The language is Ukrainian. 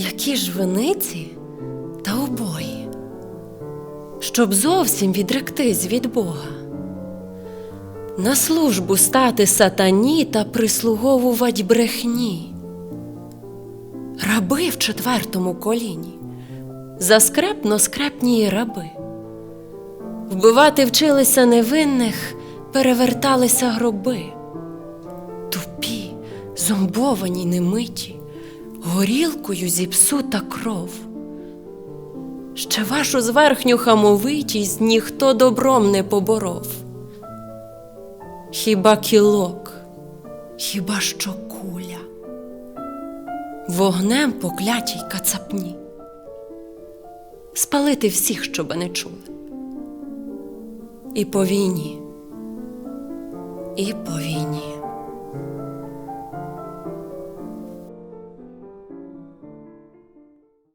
Які ж виниці та обої, щоб зовсім відректись від Бога, на службу стати сатані та прислуговувать брехні, раби в четвертому коліні, заскрепно скрепні раби, вбивати вчилися невинних, переверталися гроби, тупі, зомбовані, немиті горілкою зіпсута кров. Ще вашу зверхню хамовитість ніхто добром не поборов. Хіба кілок, хіба що куля, вогнем поклятій кацапні, спалити всіх, щоби не чули. І по війні, і по війні.